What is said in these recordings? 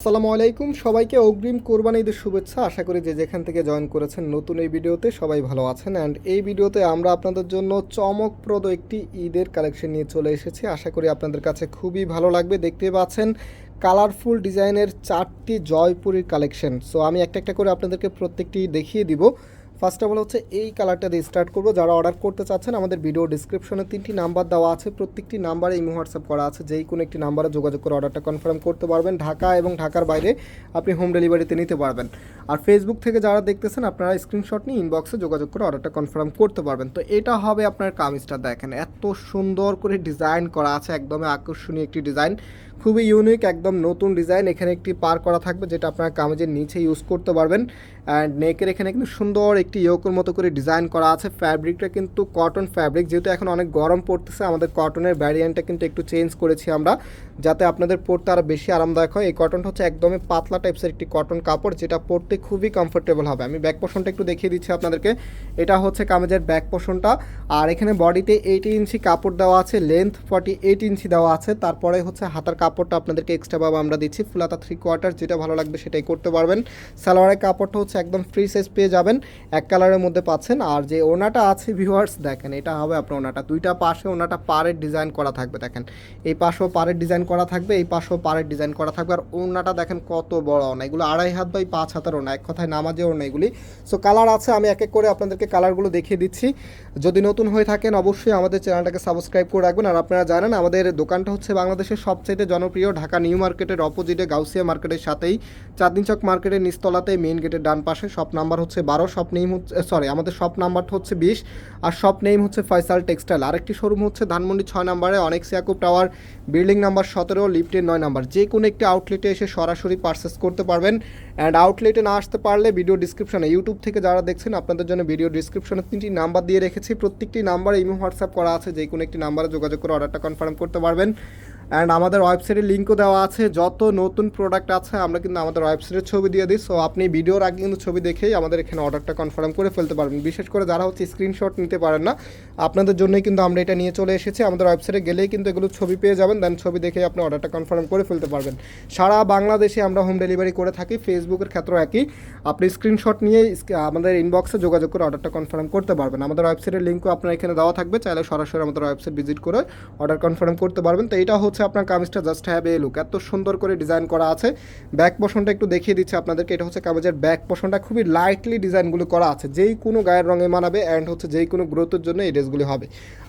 আসসালামু আলাইকুম। সবাইকে অগ্রিম কোরবানি ঈদের শুভেচ্ছা। আশা করি যে যেখান থেকে জয়েন করেছেন নতুন এই ভিডিওতে সবাই ভালো আছেন। অ্যান্ড এই ভিডিওতে আমরা আপনাদের জন্য চমকপ্রদ একটি ঈদের কালেকশন নিয়ে চলে এসেছি। আশা করি আপনাদের কাছে খুবই ভালো লাগবে। দেখতে পাচ্ছেন কালারফুল ডিজাইনের চারটি জয়পুরীর কালেকশন। সো আমি একটা একটা করে আপনাদেরকে প্রত্যেকটি দেখিয়ে দিব। ফার্স্ট অফ অল হচ্ছে এই কালারটা দিয়ে স্টার্ট করব। যারা অর্ডার করতে চাচ্ছেন, আমাদের ভিডিও ডিসক্রিপশনে তিনটি নাম্বার দেওয়া আছে। প্রত্যেকটি নাম্বারে ইমো হোয়াটসঅ্যাপ করা আছে। যেই কোনো একটি নাম্বারে যোগাযোগ করে অর্ডারটা কনফার্ম করতে পারবেন। ঢাকা এবং ঢাকার বাইরে আপনি হোম ডেলিভারিতে নিতে পারবেন। আর ফেসবুক থেকে যারা দেখতেছেন, আপনারা স্ক্রিনশট নিয়ে ইনবক্সে যোগাযোগ করে অর্ডারটা কনফার্ম করতে পারবেন। তো এটা হবে আপনার কামিজটা দেখেন। এত সুন্দর করে ডিজাইন করা আছে। একদমই আকর্ষণীয় একটি ডিজাইন খুবই ইউনিক একদম নতুন ডিজাইন এখানে একটি পার করা থাকবে যেটা আপনার কামিজের নিচে ইউজ করতে পারবেন। অ্যান্ড নেকের এখানে কিন্তু সুন্দর একটি ইয়োকের মতো করে ডিজাইন করা আছে। ফ্যাব্রিকটা কিন্তু কটন ফ্যাব্রিক যেহেতু এখন অনেক গরম পড়তেছে, আমাদের কটনের ভ্যারিয়েন্টটা কিন্তু একটু চেঞ্জ করেছি আমরা, যাতে আপনাদের পরতে আরও বেশি আরামদায়ক হয়। এই কটনটা হচ্ছে একদমই পাতলা টাইপসের একটি কটন কাপড়, যেটা পরতে খুবই কমফোর্টেবল হবে। আমি ব্যাক পোষণটা একটু দেখিয়ে দিচ্ছি আপনাদেরকে। এটা হচ্ছে কামেজের ব্যাক পোষণটা আর এখানে বডিতে এইটি ইঞ্চি কাপড় দেওয়া আছে লেন্থ ফর্টি এইট ইঞ্চি দেওয়া আছে। তারপরে হচ্ছে হাতার কাপড়টা আপনাদেরকে এক্সট্রাভাবে আমরা দিচ্ছি। ফুলাতা থ্রি কোয়ার্টার যেটা ভালো লাগবে সেটাই করতে পারবেন। সালোয়ারের কাপড়টা হচ্ছে একদম ফ্রি সাইজ পেয়ে যাবেন। এক কালারের মধ্যে পাচ্ছেন। আর যে ওনাটা আছে ভিউয়ার্স দেখেন এটা হবে আপনার ওনাটা। দুইটা পাশে ওনাটা পাড়ের ডিজাইন করা থাকবে, দেখেন। এই পাশেও পাড়ের ডিজাইন করা থাকবে, এই পাশেও পাড়ের ডিজাইন করা থাকবে। আর ওনাটা দেখেন কত বড় ওনা। এগুলো আড়াই হাত বাই পাঁচ হাতের ওনা। এক কথায় নামাজে ওনা এগুলি। সো কালার আছে, আমি এক এক করে আপনাদেরকে কালারগুলো দেখিয়ে দিচ্ছি। যদি নতুন হয়ে থাকেন, অবশ্যই আমাদের চ্যানেলটাকে সাবস্ক্রাইব করে রাখবেন। আর আপনারা জানেন, আমাদের দোকানটা হচ্ছে বাংলাদেশের সবচাইতে জনপ্রিয় ঢাকা নিউ মার্কেটের অপোজিটে গাউসিয়া মার্কেটের সাথেই চাঁদনি চক মার্কেটের নিচতলাতে মেইন গেটের ডান পাশে। শপ নাম্বার হচ্ছে বারো শপ নেম হচ্ছে সরি আমাদের শপ নাম্বারটা হচ্ছে বিশ আর শপ নেম হচ্ছে ফয়সাল টেক্সটাইল আরেকটি শোরুম হচ্ছে ধানমন্ডি ছয় নাম্বারে, অনেক সিয়াকুব টাওয়ার বিল্ডিং নাম্বার সতেরো লিফটের নয় নাম্বার। যে কোনো একটি আউটলেটে এসে সরাসরি পারচেস করতে পারবেন। অ্যান্ড আউটলেটে না আসতে পারলে ভিডিও ডিসক্রিপশনে ইউটিউব থেকে যারা দেখছেন, আপনাদের জন্য ভিডিও ডিসক্রিপশনে তিনটি নাম্বার দিয়ে রেখেছি। প্রত্যেকটি নাম্বারে ইমো হোয়াটসঅ্যাপ করা আছে। যে কোনো একটি নাম্বারে যোগাযোগ করে অর্ডারটা কনফার্ম করতে পারবেন। অ্যান্ড আমাদের ওয়েবসাইটের লিঙ্কও দেওয়া আছে। যত নতুন প্রোডাক্ট আছে, আমরা কিন্তু আমাদের ওয়েবসাইটের ছবি দিয়ে দিই। সো আপনি ভিডিওর আগে কিন্তু ছবি দেখেই আমাদের এখানে অর্ডারটা কনফার্ম করে ফেলতে পারবেন। বিশেষ করে যারা হচ্ছে স্ক্রিনশট নিতে পারেন না, আপনাদের জন্যই কিন্তু আমরা এটা নিয়ে চলে এসেছি। আমাদের ওয়েবসাইটে গেলেই কিন্তু এগুলো ছবি পেয়ে যাবেন। দেন ছবি দেখেই আপনি অর্ডারটা কনফার্ম করে ফেলতে পারবেন। সারা বাংলাদেশে আমরা হোম ডেলিভারি করে থাকি। ফেসবুকের ক্ষেত্রেও একই। আপনি স্ক্রিনশট নিয়ে আমাদের ইনবক্সে যোগাযোগ করে অর্ডারটা কনফার্ম করতে পারবেন। আমাদের ওয়েবসাইটের লিঙ্কও আপনার এখানে দেওয়া থাকবে। চাইলে সরাসরি আমাদের ওয়েবসাইট ভিজিট করে অর্ডার কনফার্ম করতে পারবেন। তো এটা হচ্ছে আপনার কামিজটা জাস্ট হ্যাভ এ লুক এত সুন্দর করে ডিজাইন করা আছে। ব্যাক পোষণটা একটু দেখিয়ে দিচ্ছি আপনাদেরকে। এটা হচ্ছে কাগজের ব্যাক পোষণটা খুবই লাইটলি ডিজাইনগুলো করা আছে। যেই কোনো গায়ের রঙে মানাবে অ্যান্ড হচ্ছে যেই কোনো গ্রোথের জন্য এই ড্রেসগুলি হবে।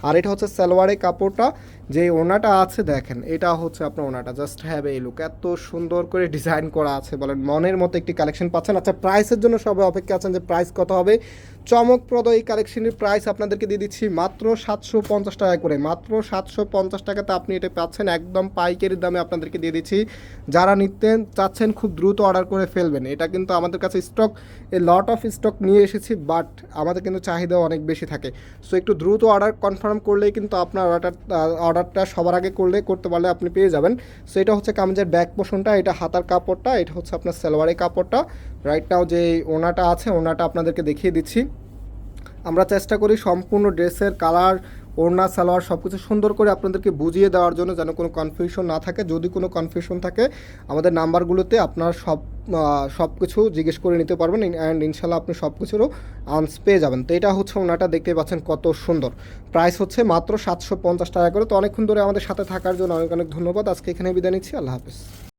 আর এটা হচ্ছে সালোয়ারের কাপড়টা। যে ওনাটা আছে, দেখেন, এটা হচ্ছে আপনার ওনাটা। জাস্ট হ্যাভ এই লুক এত সুন্দর করে ডিজাইন করা আছে, বলেন, মনের মতো একটি কালেকশন পাচ্ছেন। আচ্ছা প্রাইসের জন্য সবাই অপেক্ষা আছেন যে প্রাইস কত হবে। চমকপ্রদ এই কালেকশনের প্রাইস আপনাদেরকে দিয়ে দিচ্ছি মাত্র সাতশো পঞ্চাশ টাকা করে। মাত্র সাতশো পঞ্চাশ টাকাতে আপনি এটা পাচ্ছেন একদম পাইকারি দামে আপনাদেরকে দিয়ে দিচ্ছি। যারা নিতেন চাচ্ছেন খুব দ্রুত অর্ডার করে ফেলবেন। এটা কিন্তু আমাদের কাছে stock a lot of stock নিয়ে এসেছি বাট আমাদের কিন্তু চাহিদা অনেক বেশি থাকে। সো একটু দ্রুত অর্ডার কনফার্ম করলেই কিন্তু আপনার অর্ডার অর্ডারটা সবার আগে করলে, করতে পারলে আপনি পেয়ে যাবেন। সো এটা হচ্ছে কামিজের ব্যাক পোষণটা এটা হাতার কাপড়টা, এটা হচ্ছে আপনার সালোয়ারের কাপড়টা। রাইট নাও যে ওনাটা আছে, ওনাটা আপনাদেরকে দেখিয়ে দিচ্ছি। আমরা চেষ্টা করি সম্পূর্ণ ড্রেসের কালার ওড়না, সালোয়ার সব কিছু সুন্দর করে আপনাদেরকে বুঝিয়ে দেওয়ার জন্য যেন কোনো কনফিউশন না থাকে। যদি কোনো কনফিউশন থাকে, আমাদের নাম্বারগুলোতে আপনারা সব সব কিছু জিজ্ঞেস করে নিতে পারবেন অ্যান্ড ইনশাল্লাহ আপনি সব কিছুরও আনস পেয়ে যাবেন। তো এটা হচ্ছে ওনাটা দেখতে পাচ্ছেন কত সুন্দর। প্রাইস হচ্ছে মাত্র সাতশো পঞ্চাশ টাকা করে। তো অনেকক্ষণ ধরে আমাদের সাথে থাকার জন্য অনেক অনেক ধন্যবাদ। আজকে এখানে বিদায় নিচ্ছি। আল্লাহ হাফিজ।